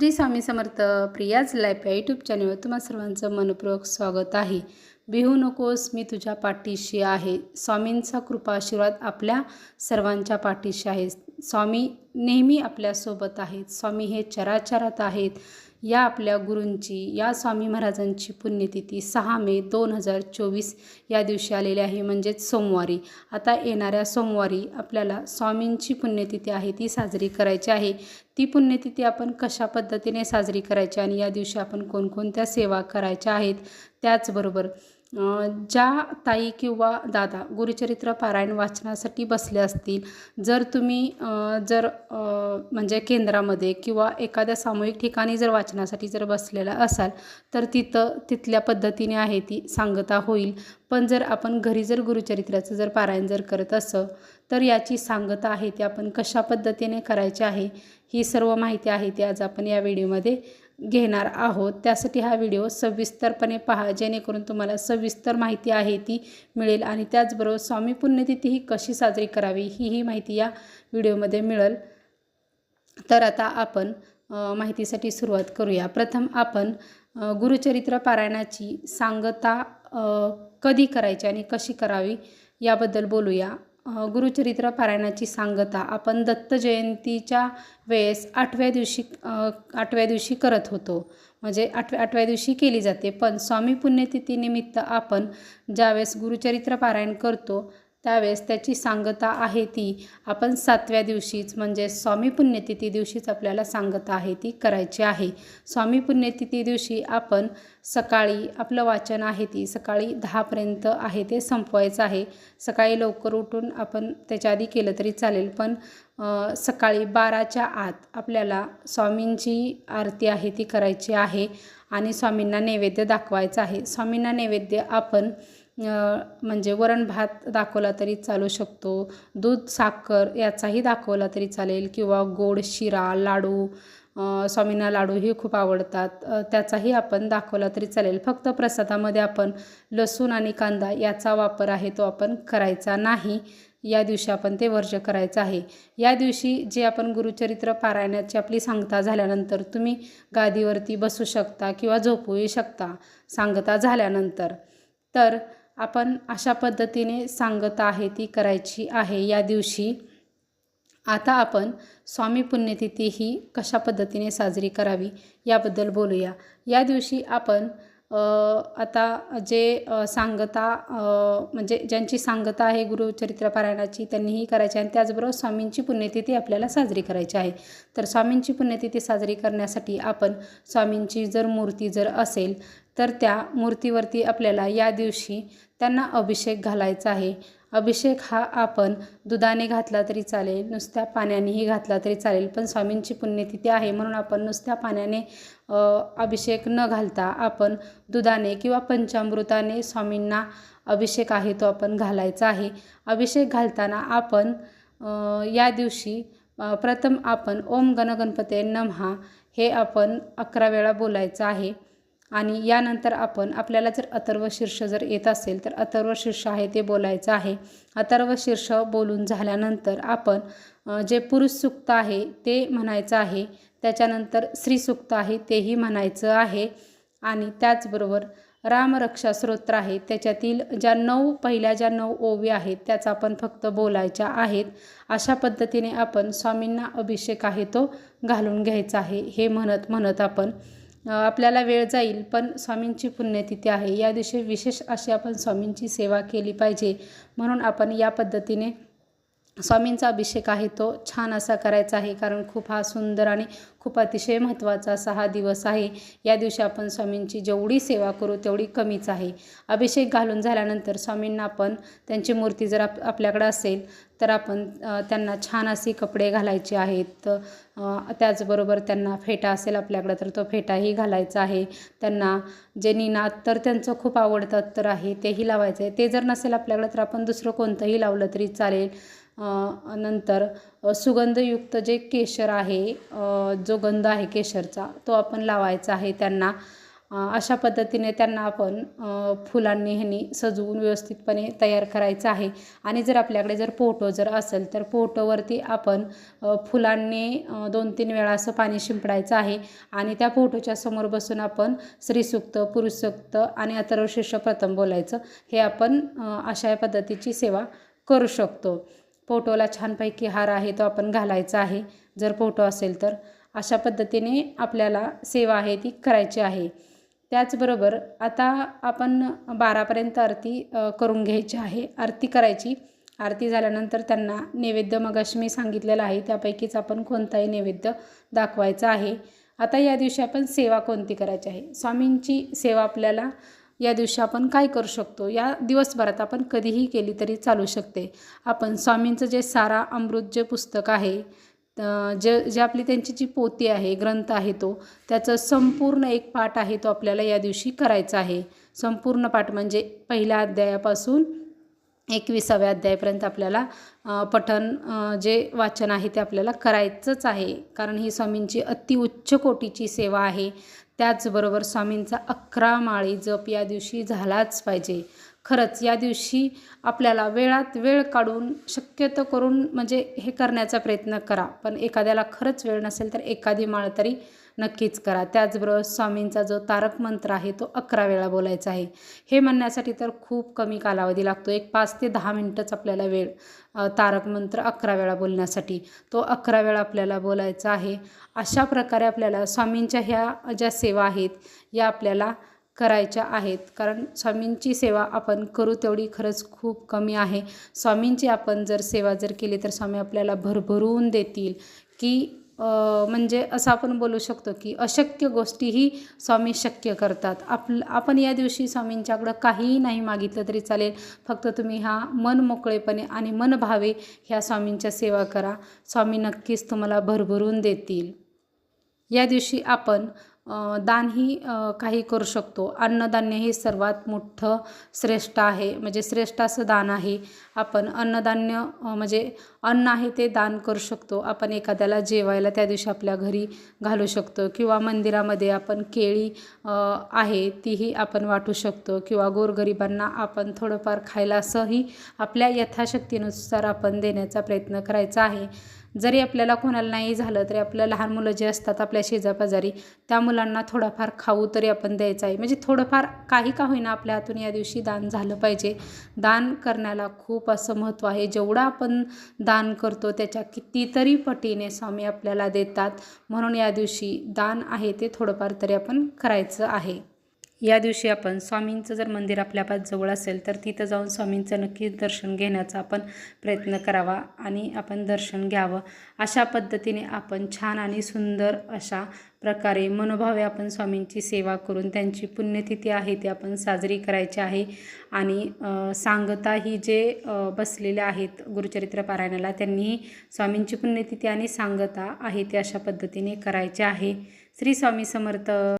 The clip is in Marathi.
श्री स्वामी समर्थ प्रियाज लाईफ या यूट्यूब चॅनलवर तुम्हा सर्वांचं मनपूर्वक स्वागत आहे. बिहू नकोस मी तुझ्या पाठीशी आहे. स्वामींचा कृपा आशीर्वाद आपल्या सर्वांच्या पाठीशी आहे. स्वामी नेहमी आपल्यासोबत आहेत. स्वामी हे चराचरात आहेत. या आपल्या गुरूंची या स्वामी महाराजांची पुण्यतिथी सहा मे दोन हजार चोवीस या दिवशी आलेली आहे म्हणजेच सोमवारी. आता येणाऱ्या सोमवारी आपल्याला स्वामींची पुण्यतिथी आहे ती साजरी करायची आहे. ती पुण्यतिथी आपण कशा पद्धतीने साजरी करायची आणि या दिवशी आपण कोणकोणत्या सेवा करायच्या आहेत त्याचबरोबर ज्या ताई किंवा दादा गुरुचरित्र पारायण वाचनासाठी बसले असतील जर तुम्ही जर म्हणजे केंद्रामध्ये किंवा एखाद्या सामूहिक ठिकाणी जर वाचनासाठी जर बसलेला असाल तर तिथं तिथल्या पद्धतीने आहे ती सांगता होईल. पण जर आपण घरी जर गुरुचरित्राचं जर पारायण जर करत असं तर याची सांगता आहे ती आपण कशा पद्धतीने करायची आहे ही सर्व माहिती आहे ती आज आपण या व्हिडिओमध्ये घेणार आहोत. त्यासाठी हा व्हिडिओ सविस्तरपणे पहा जेणेकरून तुम्हाला सविस्तर माहिती आहे ती मिळेल आणि त्याचबरोबर स्वामी पुण्यतिथी ही कशी साजरी करावी ही ही माहिती या व्हिडिओमध्ये मिळेल. तर आता आपण माहितीसाठी सुरुवात करूया. प्रथम आपण गुरुचरित्र पारायणाची सांगता कधी करायची आणि कशी करावी याबद्दल बोलूया. गुरुचरित्र पारायणाची सांगता. आपण दत्त जयंतीच्या वेळेस आठव्या दिवशी आठव्या दिवशी करत होतो. म्हणजे आठव्या आठव्या दिवशी केली जाते. पण स्वामी पुण्यतिथीनिमित्त आपण ज्यावेळेस गुरुचरित्र पारायण करतो त्यावेळेस त्याची सांगता आहे ती. आपण सातव्या दिवशीच म्हणजे स्वामी पुण्यतिथी दिवशीच आपल्याला सांगता आहे ती करायची आहे. स्वामी पुण्यतिथी दिवशी आपण सकाळी आपलं वाचन आहे ती सकाळी दहापर्यंत आहे ते संपवायचं आहे. सकाळी लवकर उठून आपण त्याच्या आधी केलं तरी चालेल पण सकाळी बाराच्या आत आपल्याला स्वामींची आरती आहे ती करायची आहे आणि स्वामींना नैवेद्य दाखवायचं आहे. स्वामींना नैवेद्य आपण म्हणजे वरण भात दाखवला तरी चालू शकतो. दूध साखर याचाही दाखवला तरी चालेल किंवा गोड शिरा लाडू स्वामींना स्वामींना लाडूही खूप आवडतात. त्याचाही आपण दाखवला तरी चालेल. फक्त प्रसादामध्ये आपण लसूण आणि कांदा याचा वापर आहे तो आपण करायचा नाही. या दिवशी आपण ते वर्ज करायचं आहे. या दिवशी जे आपण गुरुचरित्र पारायणाची आपली सांगता झाल्यानंतर तुम्ही गादीवरती बसू शकता किंवा झोपूही शकता सांगता झाल्यानंतर. तर आपण अशा पद्धतीने सांगता आहे ती करायची आहे. या दिवशी आता आपण स्वामी पुण्यतिथी ही कशा पद्धतीने साजरी करावी याबद्दल बोलूया. या दिवशी आपण आता जे सांगता म्हणजे ज्यांची सांगता आहे गुरुचरित्र पारायणाची त्यांनीही करायची आणि त्याचबरोबर स्वामींची पुण्यतिथी आपल्याला साजरी करायची आहे. तर स्वामींची पुण्यतिथी साजरी करण्यासाठी आपण स्वामींची जर मूर्ती जर असेल तर त्या मूर्तीवरती आपल्याला या दिवशी त्यांना अभिषेक घालायचा आहे. अभिषेक हा आपण दुधाने घातला तरी चालेल नुसत्या पाण्यानेही घातला तरी चालेल पण स्वामींची पुण्यतिथी आहे म्हणून आपण नुसत्या पाण्याने अभिषेक न घालता आपण दुधाने किंवा पंचामृताने स्वामींना अभिषेक आहे तो आपण घालायचा आहे. अभिषेक घालताना आपण या दिवशी प्रथम आपण ओम गणगणपते नमहा हे आपण अकरा वेळा बोलायचं आहे. आणि यानंतर आपण आपल्याला जर अथर्व शीर्ष जर येत असेल तर अथर्व शीर्ष आहे ते बोलायचं आहे. अथर्व शीर्ष बोलून झाल्यानंतर आपण जे पुरुष सुक्त आहे ते म्हणायचं आहे. त्याच्यानंतर स्त्री सुक्त आहे तेही म्हणायचं आहे. आणि त्याचबरोबर रामरक्षा स्तोत्र आहे त्याच्यातील ज्या नऊ पहिल्या ज्या नऊ ओवी आहेत त्याचा आपण फक्त बोलायच्या आहेत. अशा पद्धतीने आपण स्वामींना अभिषेक आहे तो घालून घ्यायचा आहे हे म्हणत म्हणत आपण आपल्याला वेळ जाईल पण स्वामींची पुण्यतिथी आहे. या दिवशी विशेष अशी आपण स्वामींची सेवा केली पाहिजे म्हणून आपण या पद्धतीने स्वामींचा अभिषेक आहे तो. छान असा करायचा आहे कारण खूप हा सुंदर आणि खूप अतिशय महत्त्वाचा असा हा दिवस आहे. या दिवशी आपण स्वामींची जेवढी सेवा करू तेवढी कमीच आहे. अभिषेक घालून झाल्यानंतर स्वामींना आपण त्यांची मूर्ती जर आप आपल्याकडं असेल तर आपण त्यांना छान असे कपडे घालायचे आहेत. त्याचबरोबर त्यांना फेटा असेल आपल्याकडं तर तो फेटाही घालायचा आहे. त्यांना जे निनाद तर त्यांचं खूप आवडतं तर आहे तेही लावायचं आहे. ते जर नसेल आपल्याकडं तर आपण दुसरं कोणतंही लावलं तरी चालेल. नंतर सुगंधयुक्त जे केशर आहे जो गंध आहे केशरचा तो आपण लावायचा आहे त्यांना. अशा पद्धतीने त्यांना आपण फुलांनी ह्यांनी सजवून व्यवस्थितपणे तयार करायचं आहे. आणि जर आपल्याकडे जर पोटो जर असेल तर पोटोवरती आपण फुलांनी दोन तीन वेळा असं पाणी शिंपडायचं आहे. आणि त्या फोटोच्या समोर बसून आपण स्त्रीसुक्त पुरुषसुक्त आणि अथर्वशीर्ष प्रथम बोलायचं. हे आपण अशा पद्धतीची सेवा करू शकतो. फोटोला छानपैकी हार आहे तो आपण घालायचा आहे. जर फोटो असेल तर. अशा पद्धतीने आपल्याला सेवा आहे ती करायची आहे. त्याचबरोबर आता आपण बारापर्यंत आरती करून घ्यायची आहे. आरती करायची. आरती झाल्यानंतर त्यांना नैवेद्य मगाशी मी सांगितलेलं आहे. त्यापैकीच आपण कोणताही नैवेद्य दाखवायचा आहे. आता या दिवशी आपण सेवा कोणती करायची आहे? स्वामींची सेवा आपल्याला या दिवशी आपण काय करू शकतो? या दिवसभरात आपण कधीही केली तरी चालू शकते. आपण स्वामींचं जे सारा अमृत जे पुस्तक आहे जे जे आपली त्यांची जी पोती आहे ग्रंथ आहे तो त्याचं संपूर्ण एक पाठ आहे तो आपल्याला या दिवशी करायचा आहे. संपूर्ण पाठ म्हणजे पहिल्या अध्यायापासून एकविसाव्या अध्यायापर्यंत आपल्याला पठन पठण जे वाचन आहे ते आपल्याला करायचंच आहे. कारण ही स्वामींची अति उच्च कोटीची सेवा आहे. त्याचबरोबर स्वामींचा अकरा माळी जप या दिवशी झालाच पाहिजे. खरंच या दिवशी आपल्याला वेळात वेळ काढून शक्यतो करून म्हणजे हे करण्याचा प्रयत्न करा. पण एखाद्याला खरंच वेळ नसेल तर एखादी माळ तरी नक्कीच करा. त्याचबरोबर स्वामींचा जो तारक मंत्र आहे तो अकरा वेळा बोलायचा आहे. हे म्हणण्यासाठी तर खूप कमी कालावधी लागतो. एक पाच ते दहा मिनटंच आपल्याला वेळ तारक मंत्र अकरा वेळा बोलण्यासाठी. तो अकरा वेळा आपल्याला बोलायचा आहे. अशा प्रकारे आपल्याला स्वामींच्या ह्या ज्या सेवा आहेत या आपल्याला करायच्या आहेत. कारण स्वामींची सेवा आपण करू तेवढी खरंच खूप कमी आहे. स्वामींची आपण जर सेवा जर केली तर स्वामी आपल्याला भरभरून देतील. की म्हणजे असं आपण बोलू शकतो की अशक्य गोष्टीही स्वामी शक्य करतात. आप आपण या दिवशी स्वामींच्याकडं काहीही नाही मागितलं तरी चालेल. फक्त तुम्ही हा मन मोकळेपणे आणि मन भावे ह्या स्वामींच्या सेवा करा. स्वामी नक्कीच तुम्हाला भरभरून देतील. या दिवशी आपण दानही काही करू शकतो. अन्नधान्य हे सर्वात मोठं श्रेष्ठ आहे. म्हणजे श्रेष्ठ असं दान आहे. आपण अन्नधान्य म्हणजे अन्न आहे ते दान करू शकतो. आपण एखाद्याला जेवायला त्या दिवशी आपल्या घरी घालू शकतो किंवा मंदिरामध्ये आपण केळी आहे तीही आपण वाटू शकतो किंवा गोरगरिबांना आपण थोडंफार खायला असंही आपल्या यथाशक्तीनुसार आपण देण्याचा प्रयत्न करायचा आहे. जरी आपल्याला कोणाला नाही झालं तरी आपलं लहान मुलं जे असतात आपल्या शेजापाजारी त्या मुलांना थोडाफार खाऊ तरी आपण द्यायचं आहे. म्हणजे थोडंफार काही का होईना आपल्या हातून या दिवशी दान झालं पाहिजे. दान करण्याला खूप असं महत्त्व आहे. जेवढं आपण दान करतो त्याच्या कितीतरी पटीने स्वामी आपल्याला देतात. म्हणून या दिवशी दान आहे ते थोडंफार तरी आपण करायचं आहे. या दिवशी आपण स्वामींचं जर मंदिर आपल्या पास जवळ असेल तर तिथं जाऊन स्वामींचं नक्कीच दर्शन घेण्याचा आपण प्रयत्न करावा आणि आपण दर्शन घ्यावं. अशा पद्धतीने आपण छान आणि सुंदर अशा प्रकारे मनोभावे आपण स्वामींची सेवा करून त्यांची पुण्यतिथी आहे ती आपण साजरी करायची आहे. आणि सांगता ही जे बसलेले आहेत गुरुचरित्र पारायणाला त्यांनीही स्वामींची पुण्यतिथी आणि सांगता आहे ती अशा पद्धतीने करायची आहे. श्री स्वामी समर्थ.